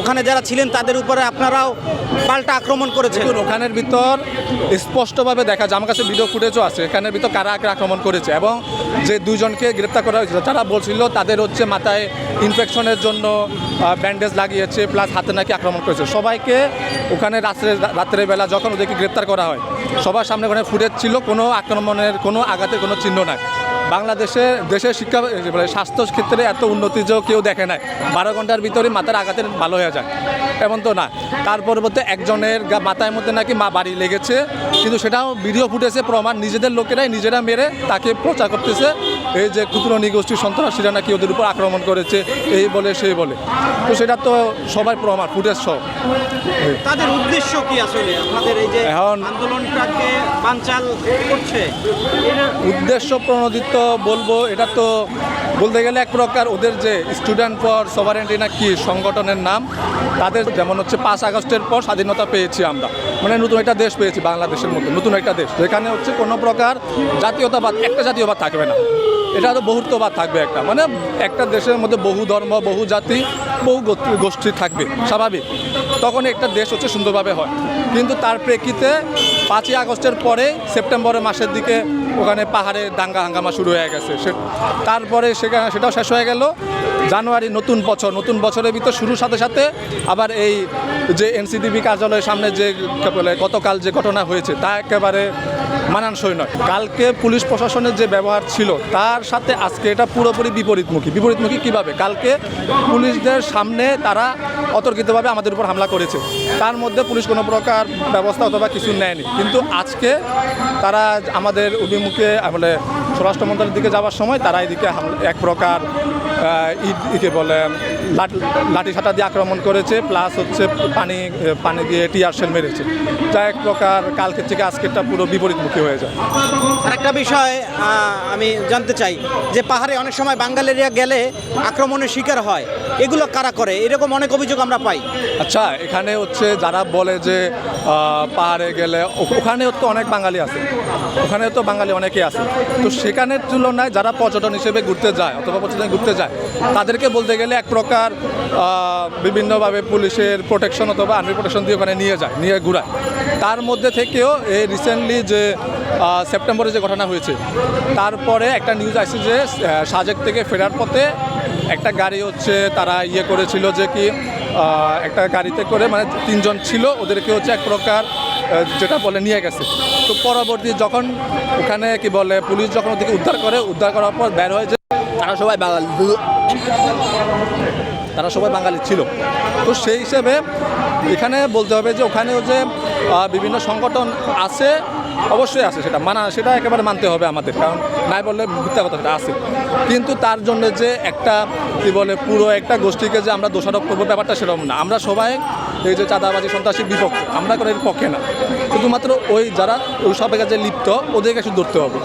ওখানে যারা ছিলেন তাদের উপরে আপনারাও পাল্টা আক্রমণ করেছেন। ওখানের ভিতর স্পষ্টভাবে দেখা যায়, আমার কাছে ভিডিও ফুটেজও আছে, এখানের ভিতর কারা কারা আক্রমণ করেছে এবং যে দুজনকে গ্রেপ্তার করা হয়েছিল যারা বলছিল তাদের হচ্ছে মাথায় ইনফেকশনের জন্য ব্যান্ডেজ লাগিয়েছে প্লাস হাতে নাকি আক্রমণ করেছে। সবাইকে ওখানে রাত্রে রাত্রের বেলা যখন ওদেরকে গ্রেপ্তার করা হয়, সবার সামনে ওখানে ফুটেজ ছিল, কোনো আক্রমণের কোনো আঘাতের কোনো চিহ্ন নাই। বাংলাদেশে দেশের শিক্ষা মানে স্বাস্থ্য ক্ষেত্রে এত উন্নতি যে কেউ দেখে নাই। বারো ঘণ্টার ভিতরে মাথার আঘাতের ভালো হয়ে যায়। এমন তো না। তার পরিবর্তে একজনের মাথায় মধ্যে নাকি মা বাড়ি লেগেছে। কিন্তু সেটাও ভিডিও ফুটেছে, প্রমাণ নিজেদের লোকেরাই নিজেরা মেরে তাকে প্রচার করতেছে। এই যে ক্ষুদ্র নিগোষ্ঠী সন্ত্রাসীরা নাকি ওদের উপর আক্রমণ করেছে এই বলে সেই বলে। তো সেটা তো সবাই প্রমাণ ফুটেজ সব। তাদের উদ্দেশ্য কি আসলে? আপনাদের এই যে এখন- আন্দোলনটাকে বানচাল করছে। উদ্দেশ্য প্রণোদিত বলব এটা তো বলতে গেলে এক প্রকার ওদের যে স্টুডেন্ট ফর সভারেন্টি না কি সংগঠনের নাম, তাদের যেমন হচ্ছে পাঁচ আগস্টের পর স্বাধীনতা পেয়েছি আমরা। মানে নতুন একটা দেশ পেয়েছি বাংলাদেশের মধ্যে নতুন একটা দেশ। যেখানে হচ্ছে কোনো প্রকার জাতীয়তাবাদ, একটা জাতীয়বাদ থাকবে না। এটা তো বহুত্ববাদ থাকবে একটা। মানে একটা দেশের মধ্যে বহু ধর্ম, বহু জাতি, বহু গোষ্ঠী থাকবে, স্বাভাবিক। তখন একটা দেশ হচ্ছে সুন্দরভাবে হয়। কিন্তু তার প্রেক্ষিতে পাঁচই আগস্টের পরে সেপ্টেম্বরের মাসের দিকে ওখানে পাহাড়ে দাঙ্গা হাঙ্গামা শুরু হয়ে গেছে। তারপরে সেখানে সেটাও শেষ হয়ে গেল। জানুয়ারি নতুন বছর, নতুন বছরের ভিতর শুরুর সাথে সাথে আবার এই যে এনসিডিবি কার্যালয়ের সামনে যে গতকাল যে ঘটনা হয়েছে, তা একেবারে মানানসই নয়। কালকে পুলিশ প্রশাসনের যে ব্যবহার ছিল, তার সাথে আজকে এটা পুরোপুরি বিপরীতমুখী। বিপরীতমুখী কীভাবে? কালকে পুলিশদের সামনে তারা অতর্কিতভাবে আমাদের উপর হামলা করেছে। তার মধ্যে পুলিশ কোনো প্রকার ব্যবস্থা অথবা কিছু নেয়নি। কিন্তু আজকে তারা আমাদের অভিমুখে মানে স্বরাষ্ট্র মন্ত্রণালয়ের দিকে যাওয়ার সময় তারা এদিকে এক প্রকার ইট বলে লাঠি সাটা দিয়ে আক্রমণ করেছে প্লাস হচ্ছে পানি পানি দিয়ে টিয়ার শেল মেরেছে। যা এক প্রকার কালকের থেকে আজকেরটা পুরো বিপরীতমুখী হয়ে যায়। আরেকটা বিষয় আমি জানতে চাই যে পাহাড়ে অনেক সময় বাঙালিরা গেলে আক্রমণের শিকার হয়। এগুলো কারা করে? এরকম অনেক অভিযোগ আমরা পাই। আচ্ছা এখানে হচ্ছে যারা বলে যে পাহাড়ে গেলে ও- ওখানেও তো অনেক বাঙালি আছে। ওখানে তো বাঙালি অনেকেই আছে। তো সেখানের তুলনায় যারা পর্যটন হিসেবে ঘুরতে যায় অথবা পর্যটন ঘুরতে যায় তাদেরকে বলতে গেলে এক প্রকার আহ, বিভিন্নভাবে পুলিশের প্রোটেকশন অথবা আর্মি প্রোটেকশন দিয়ে ওখানে নিয়ে যায় নিয়ে ঘুরায়। তার মধ্যে থেকেও এই রিসেন্টলি যে সেপ্টেম্বরে যে ঘটনা হয়েছে তারপরে একটা নিউজ আসছে যে সাজেক থেকে ফেরার পথে একটা গাড়ি হচ্ছে তারা ইয়ে করেছিল যে কি একটা গাড়িতে করে মানে তিনজন ছিল ওদেরকে হচ্ছে এক প্রকার যেটা বলে নিয়ে গেছে। তো পরবর্তী যখন ওখানে কি বলে পুলিশ যখন ওদেরকে উদ্ধার করে উদ্ধার করার পর বের হয়ে যে তারা সবাই তারা সবাই বাঙালি ছিল। তো সেই হিসেবে এখানে বলতে হবে যে ওখানেও যে বিভিন্ন সংগঠন আছে, অবশ্যই আছে সেটা। মানা, সেটা একেবারে মানতে হবে আমাদের, কারণ নাই বললে মিথ্যা কথা সেটা আছে। কিন্তু তার জন্য যে একটা, কি বলে, পুরো একটা গোষ্ঠীকে যে আমরা দোষারোপ করব ব্যাপারটা সেরকম না। আমরা সবাই এই যে চাঁদাবাজি, সন্ত্রাসী বিপক্ষে, আমরা কোনো এর পক্ষে না। শুধুমাত্র ওই যারা, ওই সব কাজে লিপ্ত, ওদেরকে শুধু ধরতে হবে।